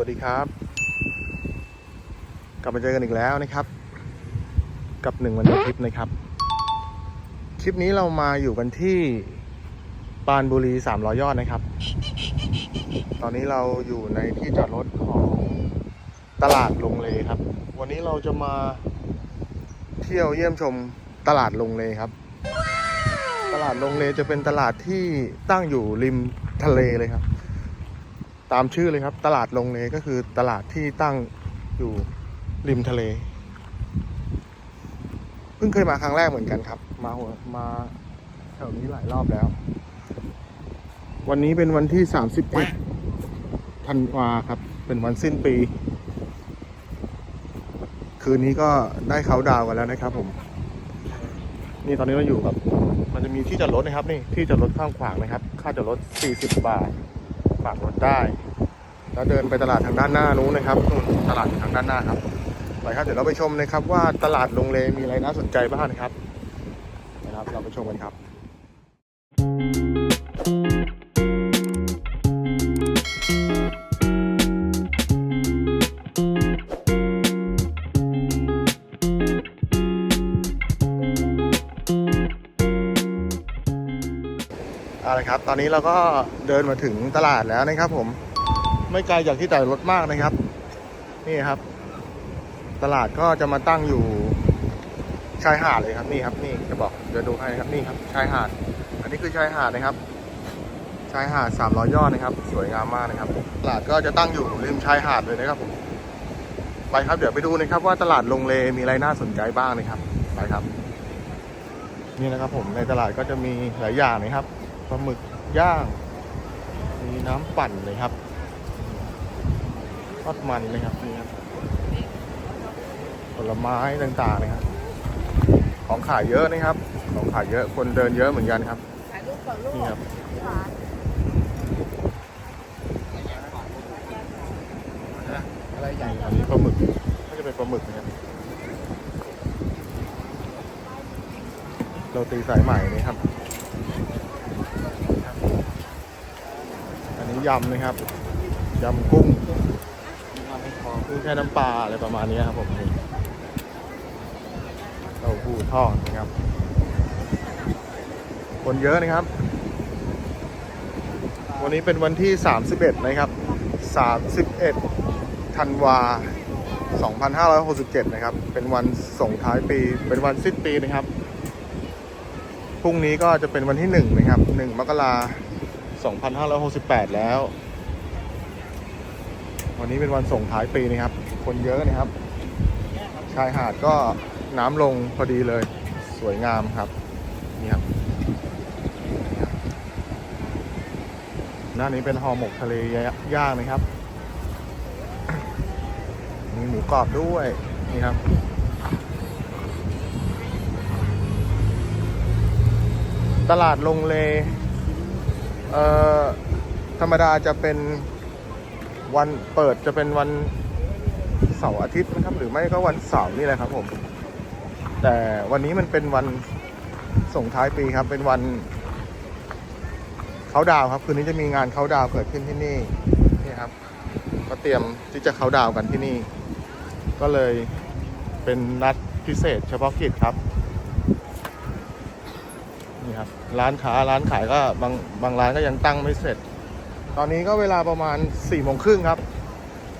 วัสดีครับ กลับมาเจอกันอีกแล้วนะครับ กับหนึ่งวันอาทิตย์นะครับ คลิปนี้เรามาอยู่กันที่ปานบุรี300ยอดนะครับ ตอนนี้เราอยู่ในที่จอดรถของตลาดลงเลครับ วันนี้เราจะมาเที่ยวเยี่ยมชมตลาดลงเลครับ ตลาดลงเลจะเป็นตลาดที่ตั้งอยู่ริมทะเลเลยครับ ตามชื่อเลยครับ ตลาดลงเลก็คือตลาดที่ตั้งอยู่ริมทะเล เพิ่งเคยมาครั้งแรกเหมือนกันครับ มาหัวมาแถวนี้หลายรอบแล้ว วันนี้เป็นวันที่สามสิบเอ็ดธันวาครับ เป็นวันสิ้นปี คืนนี้ก็ได้เขาดาวกันแล้วนะครับ ผม นี่ตอนนี้เราอยู่กับ มันจะมีที่จอดรถนะครับ นี่ที่จอดรถข้างขวางนะครับ ค่าจอดรถ40บาท ฝากรถได้แล้วเดินไปตลาดทางด้านหน้านู้นนะครับนู่นตลาดทางด้านหน้าครับไปครับเดี๋ยวเราไปชมนะครับว่าตลาดลงเลมีอะไรน่าสนใจบ้างนะครับนะครับ เราไปชมกันครับ ตอนนี้เราก็เดินมาถึงตลาดแล้วนะครับ ผม ไม่ไกลจากที่จอดรถมากนะครับ นี่ครับ ตลาดก็จะมาตั้งอยู่ชายหาดเลยครับนี่ครับ นี่จะบอกเดี๋ยวดูให้นะครับนี่ครับ ชายหาด อันนี้คือชายหาดนะครับ ชายหาดสามร้อยยอดนะครับ สวยงามมากนะครับ ตลาดก็จะตั้งอยู่ริมชายหาดเลยนะครับผมไปครับเดี๋ยวไปดูนะครับ ว่าตลาดลงเลมีอะไรน่าสนใจบ้างนะครับไปครับ นี่นะครับผมในตลาดก็จะมีหลายอย่างนะครับปลาหมึก ย่าง มีน้ำปั่นเลยครับทอดมันนะครับนี่ครับผลไม้ต่างๆนะครับ ของขายเยอะนะครับ ของขายเยอะคนเดินเยอะเหมือนกันครับนี่ครับอะไรใหญ่อันนี้ปลาหมึกก็จะเป็นปลาหมึกนะครับโรตีสายใหม่นี่ครับ อันนี้ ยำนะครับยำกุ้งกุ้งแค่น้ำปลาอะไรประมาณนี้ครับผมนี่เต้าหู้ทอดนะครับ คนเยอะนะครับ วันนี้เป็นวันที่ 31 นะครับ 31ธันวา2567 นะครับ เป็นวันส่งท้ายปี เป็นวันสิ้นปีนะครับ พรุ่งนี้ก็จะเป็นวันที่ 1 นะครับ 1 มกราคม 2568 แล้ว วันนี้เป็นวันส่งท้ายปีนะครับ คนเยอะนะครับ ชายหาดก็น้ำลงพอดีเลย สวยงามครับ นี่ครับ หน้านี้เป็นห่อหมกทะเลย่างนะครับ มีหมูกรอบด้วย นี่ครับตลาดลงเล ธรรมดาจะเป็นวันเปิดจะเป็นวันเสาร์อาทิตย์นะครับหรือไม่ก็วันเสาร์นี่แหละครับผม แต่วันนี้มันเป็นวันส่งท้ายปีครับ เป็นวันเขาดาวครับ คืนนี้จะมีงานเขาดาวเกิดขึ้นที่นี่นี่ครับ ก็เตรียมที่จะเขาดาวกันที่นี่ ก็เลยเป็นนัดพิเศษเฉพาะกิจครับ นี่ครับร้านค้าร้านขายก็บางบางร้านก็ยังตั้งไม่เสร็จ ตอนนี้ก็เวลาประมาณสี่โมงครึ่งครับ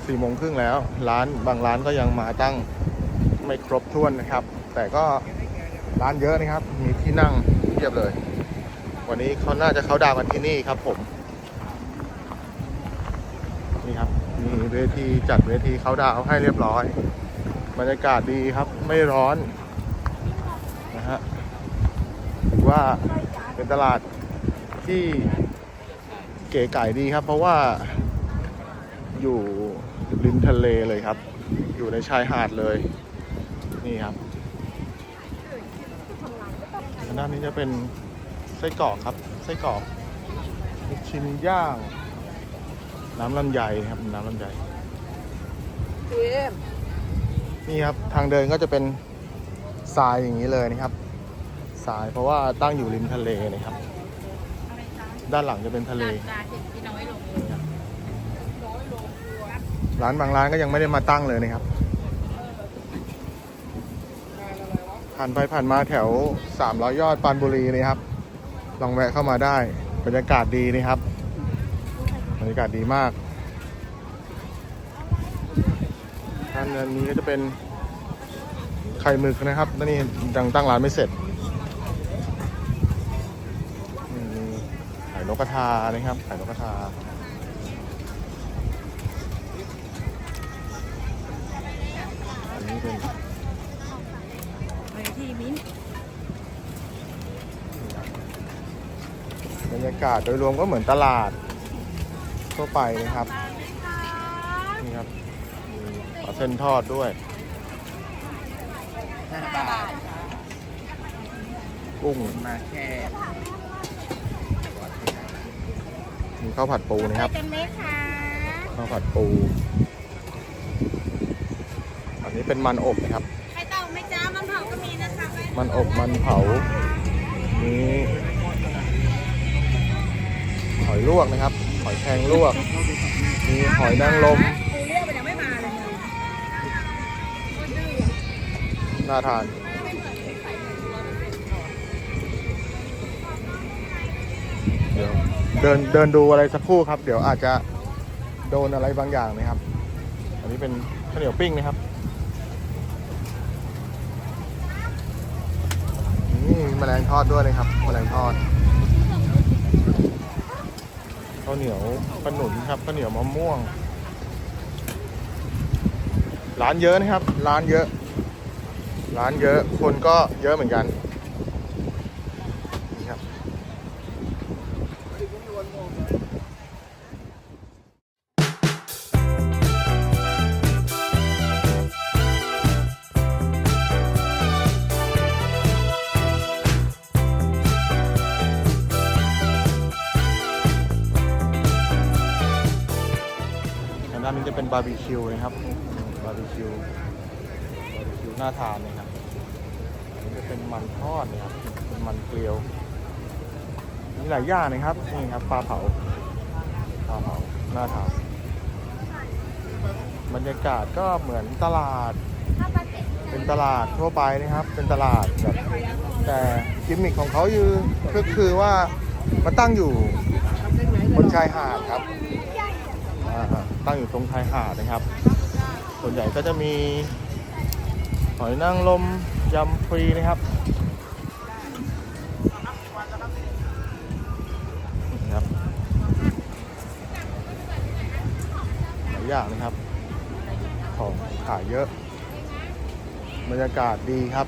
สี่โมงครึ่งแล้ว ร้านบางร้านก็ยังมาตั้งไม่ครบถ้วนนะครับ แต่ก็ร้านเยอะนะครับ มีที่นั่งเรียบเลย วันนี้เขาน่าจะเขาดาวกันที่นี่ครับผมนี่ครับมีเวทีจัดเวทีเขาดาวให้เรียบร้อย บรรยากาศดีครับไม่ร้อนนะฮะ ว่าเป็นตลาดที่เก๋ไก่ดีครับ เพราะว่าอยู่ริมทะเลเลยครับ อยู่ในชายหาดเลย นี่ครับด้านนี้จะเป็นไส้กรอกครับ ไส้กรอกลูกชิ้นย่าง น้ำลำไยครับ น้ำลำไยเอ็มนี่ครับทางเดินก็จะเป็นทรายอย่างนี้เลยนะครับ ทราย เพราะว่าตั้งอยู่ริมทะเลนะครับ ด้านหลังจะเป็นทะเล ร้านบางร้านก็ยังไม่ได้มาตั้งเลยนะครับ ผ่านไปผ่านมาแถวสามร้อยยอดปานบุรีนะครับ ลองแวะเข้ามาได้ บรรยากาศดีนะครับ บรรยากาศดีมากด้านนี้ก็จะเป็นไข่หมึกนะครับนี่ยังตั้งร้านไม่เสร็จ กกระทานะครับไข่นกกระทาอันนี้เป็นไปที่มิ้นบรรยากาศโดยรวมก็เหมือนตลาดทั่วไปนะครับนี่ครับมีปลาเส้นทอดด้วยห้าบาทกุ้งมาแค่ มีข้าวผัดปูนะครับกันไหมคะข้าวผัดปู อันนี้เป็นมันอบนะครับไข่เต่าไหม่จ้ามันเผาก็มีนะคะแม่มันอบมันเผามีหอยลวกนะครับ หอยแครงลวก มีหอยนางรมปูเรียกไปยังไม่มาเลยเนี่ยน่าทาน เดินเดินดูอะไรสักครู่ครับ เดี๋ยวอาจจะโดนอะไรบางอย่างนะครับ อันนี้เป็นข้าวเหนียวปิ้งนะครับนี่มแมลงทอดด้วยนะครับแมลงทอดข้าวเหนียวขนุนครับข้าวเหนียวมะม่วง ร้านเยอะนะครับ ร้านเยอะ ร้านเยอะ คนก็เยอะเหมือนกัน ด้านนี้จะเป็นบาร์บีคิวนะครับบาร์บีคิวบาร์บีคิวน่าทานนะครับอันนี้จะเป็นมันทอดนะครับเป็นมันเกลียวมีหลายอย่างนะครับนี่ครับปลาเผาปลาเผาน่าทานบรรยากาศก็เหมือนตลาด เป็นตลาดทั่วไปนะครับ เป็นตลาดแบบแต่กิมมิคของเขาคือก็คือว่ามาตั้งอยู่บนชายหาดครับ ตั้งอยู่ตรงชายหาดนะครับ ส่วนใหญ่ก็จะมีหอยนางรมยำฟรีนะครับนี่ครับหลายอย่างนะครับ ของขายเยอะ บรรยากาศดีครับ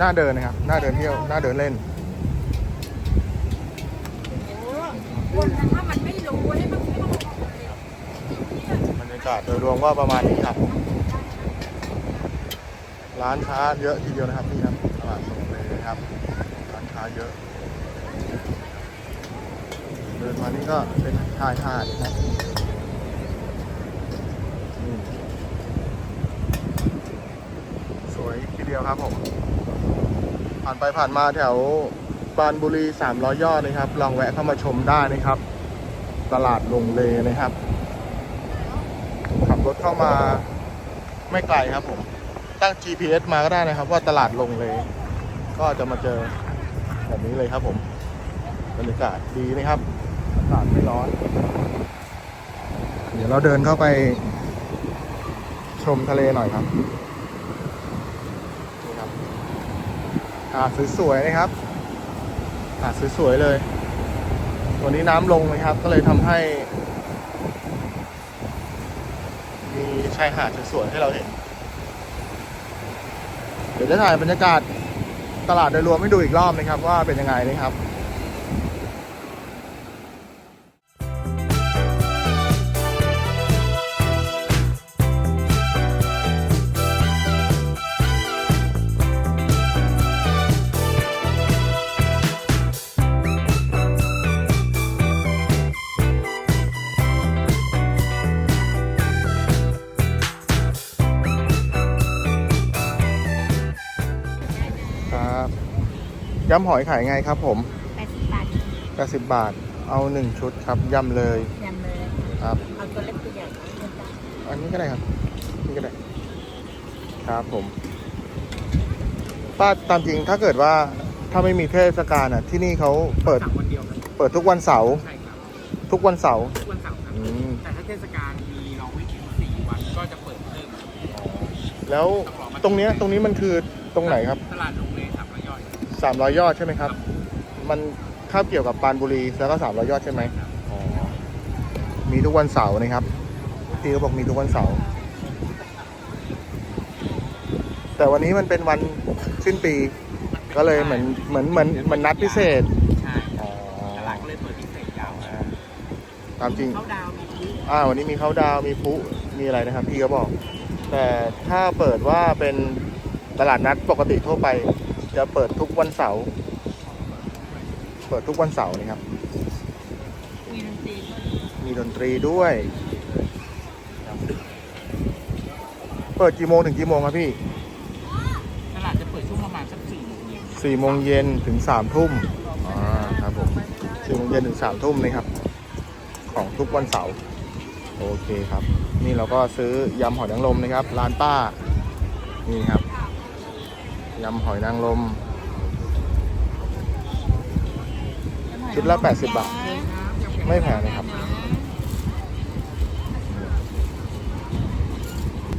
น่าเดินนะครับ น่าเดินเที่ยว น่าเดินเล่น คนถ้ามันไม่รู้ให้มันไม่ต้องบรรยากาศโดยรวมก็ประมาณนี้ครับ ร้านค้าเยอะทีเดียวนะครับนี่ครับตลาดสดเลยนะครับ ร้านค้าเยอะ เดินมานี่ก็เป็นชายหาดนะครับนี่สวยทีเดียวครับผม ผ่านไปผ่านมาแถวปรานบุรี300ยอดนะครับ ลองแวะเข้ามาชมได้นะครับ ตลาดลงเลนะครับ ขับรถเข้ามาไม่ไกลครับผม ตั้ง GPS มาก็ได้นะครับ ว่าตลาดลงเลยก็จะมาเจอแบบนี้เลยครับผมบรรยากาศดีนะครับอากาศไม่ร้อน เดี๋ยวเราเดินเข้าไปชมทะเลหน่อยครับนี่ครับ หาดสวยๆนะครับ หาดสวยๆเลย วันนี้น้ำลงนะครับ ก็เลยทำให้ มีชายหาดสวยๆให้เราเห็น เดี๋ยวจะถ่ายบรรยากาศตลาดโดยรวมให้ดูอีกรอบนะครับ ว่าเป็นยังไงนะครับ ยำหอยขายไงครับผมแปดสิบบาท80บาท เอาหนึ่งชุดครับยำเลยยำเลยครับ เอาตัวเล็กตัวใหญ่นะจ๊ะอันนี้ก็ได้ครับนี่ก็ได้ ครับผม ป้าตามจริงถ้าเกิดว่าถ้าไม่มีเทศกาลอะ ที่นี่เขาเปิดเสาร์วันเดียวครับเปิดทุกวันเสาร์ใช่ครับทุกวันเสาร์ทุกวันเสาร์ครับ อืมแต่ถ้าเทศกาลมีลองวิกเอนสี่วันก็จะเปิดเพิ่มแล้วตรงเนี้ยตรงนี้มันคือตรงไหนครับ ตลาดโรง เรียนสับระย่อยสามร้อยยอดใช่ไหมครับ มันคาบเกี่ยวกับปรานบุรีแล้วก็สามร้อยยอดใช่ไหมอ๋อมีทุกวันเสาร์นะครับพี่เขาบอกมีทุกวันเสาร์แต่วันนี้มันเป็นวันสิ้นปี ก็เลยเหมือนเหมือนเหมือนเหมือนนัดพิเศษใช่อ๋อตลาดก็เลยเปิดพิเศษยาวอ่าตามจริง เข้าดาวมีทุกอ่าวันนี้มีเข้าดาวน์มีพลุมีอะไรนะครับพี่เขาบอก แต่ถ้าเปิดว่าเป็นตลาดนัดปกติทั่วไป จะเปิดทุกวันเสาร์ เปิดทุกวันเสาร์นะครับ มีดนตรีมีดนตรีด้วย เปิดกี่โมงถึงกี่โมงครับพี่ ตลาดจะเปิดช่วงประมาณสักสี่โมงเย็นสี่โมงเย็นถึงสามทุ่มอ่าครับผมสี่โมงเย็นถึงสามทุ่มนะครับ ของทุกวันเสาร์ โอเคครับ นี่เราก็ซื้อยำหอยนางรมนะครับ ร้านป้า นี่ครับ ยำหอยนางรมชุดละ 80 บาท ไม่แพงนะครับ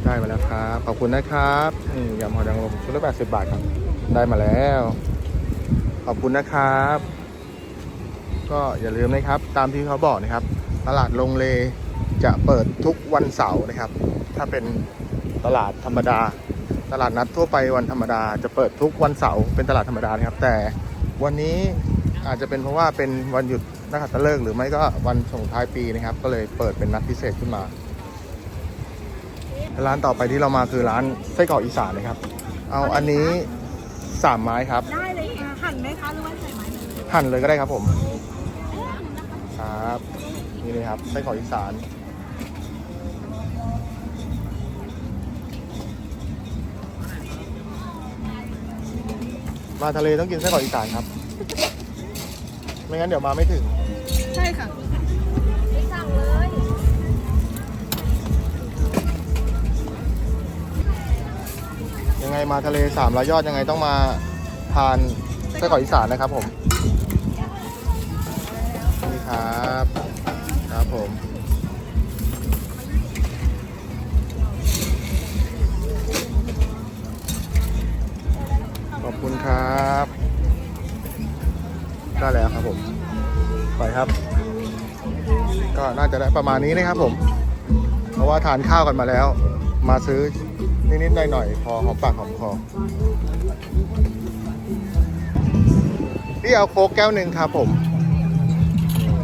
ได้มาแล้วครับ ขอบคุณนะครับนี่ยำหอยนางรมชุดละ 80 บาทครับ ได้มาแล้ว ขอบคุณนะครับ ก็อย่าลืมนะครับ ตามที่เขาบอกนะครับ ตลาดลงเลจะเปิดทุกวันเสาร์นะครับ ถ้าเป็นตลาดธรรมดา ตลาดนัดทั่วไปวันธรรมดาจะเปิดทุกวันเสาร์เป็นตลาดธรรมดานะครับ แต่วันนี้อาจจะเป็นเพราะว่าเป็นวันหยุดนักขัตฤกษ์หรือไม่ก็วันส่งท้ายปีนะครับ ก็เลยเปิดเป็นนัดพิเศษขึ้นมา ร้านต่อไปที่เรามาคือร้านไส้กรอกอีสานนะครับ เอาอันนี้สามไม้ครับ ได้เลยค่ะหั่นไหมคะหรือว่าใส่ไม้เลยหั่นเลยก็ได้ครับผม ครับนี่เลยครับไส้กรอกอีสาน มาทะเลต้องกินไส้กรอกอีสานครับ ไม่งั้นเดี๋ยวมาไม่ถึง ใช่ค่ะไม่สั่งเลยยังไงมาทะเลสามร้อยยอดยังไงต้องมาทานไส้กรอกอีสานนะครับผมนี่ครับ ครับผม ได้แล้วครับผมไปครับ ก็น่าจะได้ประมาณนี้นะครับผม เพราะว่าทานข้าวกันมาแล้ว มาซื้อนิดๆหน่อยๆพอหอมปากหอมคอพี่เอาโค้กแก้วหนึ่งครับผม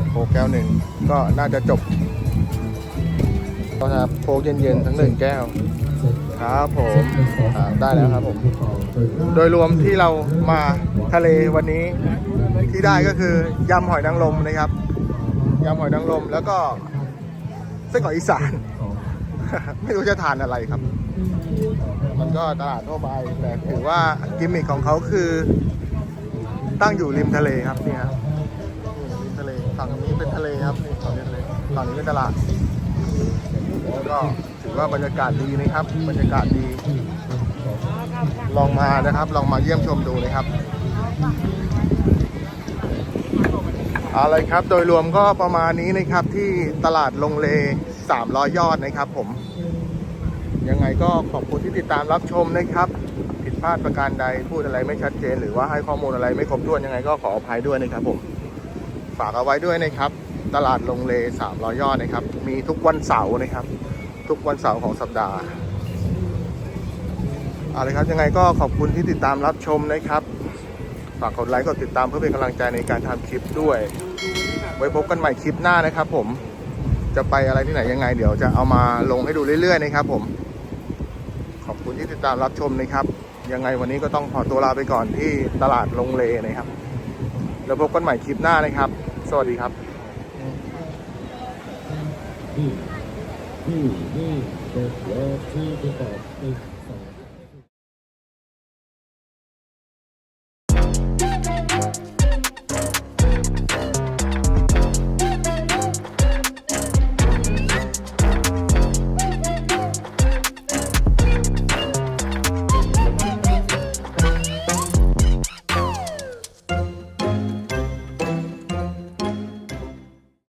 โค้กแก้วหนึ่งก็น่าจะจบก็ครับโค้กเย็นๆทั้งหนึ่งแก้วครับผมได้แล้วครับผม โดยรวมที่เรามาทะเลวันนี้ ที่ได้ก็คือยำหอยนางรมนะครับยำหอยนางรมแล้วก็ไส้กรอกอีสาน ไม่รู้จะทานอะไรครับ มันก็ตลาดทั่วไปแต่ถือว่ากิมมิคของเขาคือตั้งอยู่ริมทะเลครับนี่ครับนี่ริมทะเลฝั่งนี้เป็นทะเลครับนี่ฝั่งนี้ทะเลฝั่งนี้เป็นตลาดก็ถือว่าบรรยากาศดีนะครับ บรรยากาศดี ลองมานะครับ ลองมาเยี่ยมชมดูนะครับ เอาเลยครับโดยรวมก็ประมาณนี้นะครับที่ตลาดลงเล 300 ยอดนะครับผม ยังไงก็ขอบคุณที่ติดตามรับชมนะครับ ผิดพลาดประการใดพูดอะไรไม่ชัดเจน หรือว่าให้ข้อมูลอะไรไม่ครบถ้วนยังไงก็ขออภัยด้วยนะครับผม ฝากเอาไว้ด้วยนะครับ ตลาดลงเล 300 ยอดนะครับ มีทุกวันเสาร์นะครับ ทุกวันเสาร์ของสัปดาห์เอาละครับยังไงก็ขอบคุณที่ติดตามรับชมนะครับ ฝากกดไลค์กดติดตามเพื่อเป็นกำลังใจในการทำคลิปด้วย ไว้พบกันใหม่คลิปหน้านะครับผมจะไปอะไรที่ไหนยังไง เดี๋ยวจะเอามาลงให้ดูเรื่อยๆนะครับผมขอบคุณที่ติดตามรับชมนะครับ ยังไงวันนี้ก็ต้องขอตัวลาไปก่อนที่ตลาดลงเลนะครับ แล้วพบกันใหม่คลิปหน้านะครับ สวัสดีครับที่นี่เด็กเลิฟที่ประกอบ